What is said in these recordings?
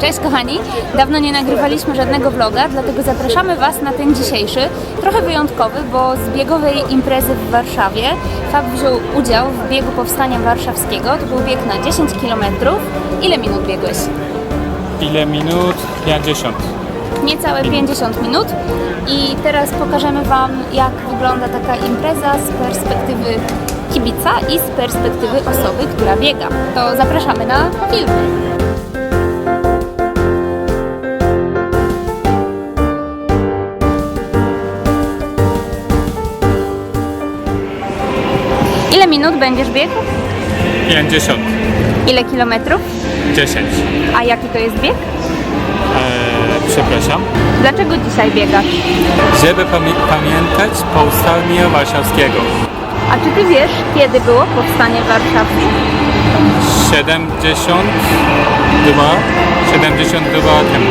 Cześć kochani, dawno nie nagrywaliśmy żadnego vloga, dlatego zapraszamy Was na ten dzisiejszy, trochę wyjątkowy, bo z biegowej imprezy w Warszawie Fab wziął udział w biegu Powstania Warszawskiego. To był bieg na 10 km. Ile minut biegłeś? Ile minut? 50. Niecałe 50 minut i teraz pokażemy Wam jak wygląda taka impreza z perspektywy kibica i z perspektywy osoby, która biega. To zapraszamy na film. Minut będziesz biegł? 50. Ile kilometrów? 10. A jaki to jest bieg? Eee, przepraszam. Dlaczego dzisiaj biegasz? Żeby pamię- pamiętać powstanie warszawskiego. A czy ty wiesz, kiedy było powstanie warszawskie? 72. 72 temu.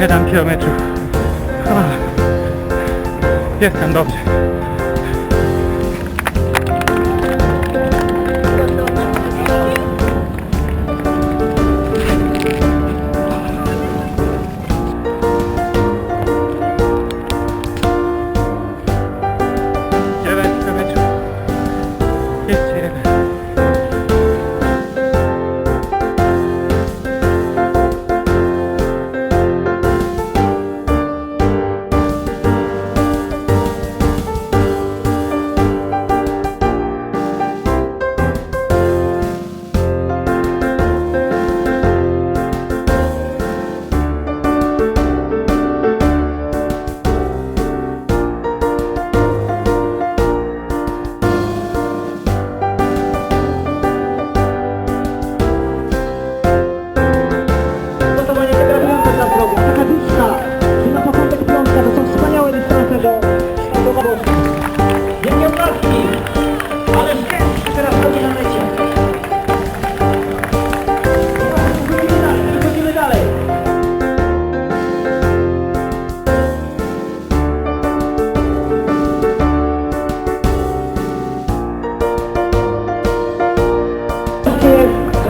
7 kilometrów. Jestem dobrze.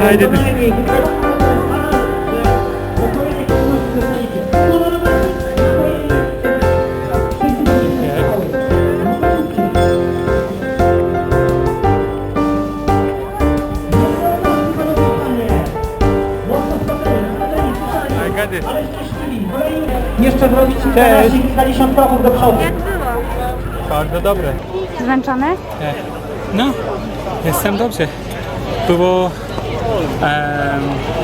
Aj, gady. Jeszcze zrobić kilkanaście, kilkadziesiąt kroków do przodu. Bardzo dobre. Zmęczony? No, jestem dobrze. Było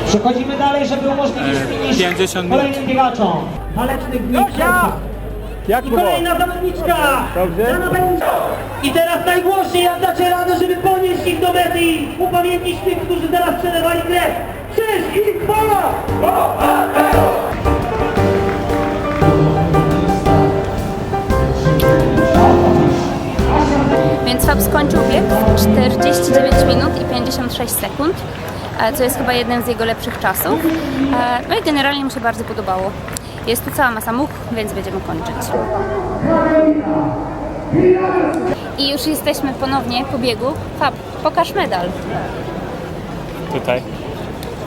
Przechodzimy dalej, żeby umożliwić E, finish 50 minut. kolejnym biegaczom. Walecznych Gosia! Jak I kolejna zawodniczka! Dobrze. I teraz najgłośniej, jak dacie radę, żeby ponieść ich do mety i upamiętnić tych, którzy teraz przelewali krew. Cześć i chwała! Więc Fab skończył bieg w 49 minut i 56 sekund, co jest chyba jednym z jego lepszych czasów. E, No i generalnie mu się bardzo podobało. Jest tu cała masa much, więc będziemy kończyć. I już jesteśmy ponownie po biegu. Fab, pokaż medal. tutaj.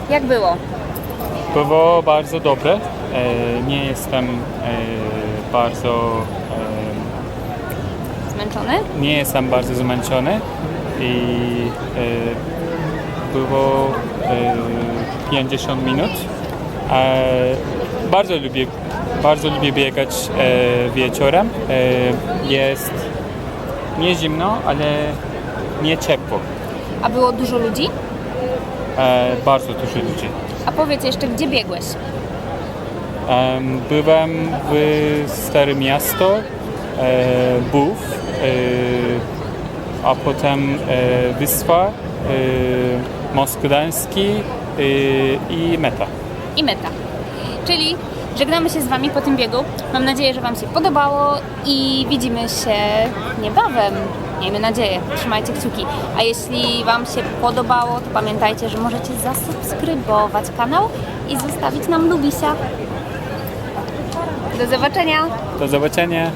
Jak było? Było bardzo dobre. E, nie jestem e, bardzo Zmęczony? e, nie jestem bardzo zmęczony i e, było e, 50 minut. E, bardzo lubię bardzo lubię biegać e, wieczorem. E, jest nie zimno, ale nie ciepło. A było dużo ludzi? Bardzo dużo ludzi. A powiedz jeszcze, gdzie biegłeś? Em, Byłem w Starym Miasto, Bów, a potem Wyspa, Most Gdański e, i Meta. i meta. Czyli żegnamy się z Wami po tym biegu. Mam nadzieję, że Wam się podobało i widzimy się niebawem. Miejmy nadzieję. Trzymajcie kciuki. A jeśli Wam się podobało, to pamiętajcie, że możecie zasubskrybować kanał i zostawić nam lubisia. Do zobaczenia! Do zobaczenia!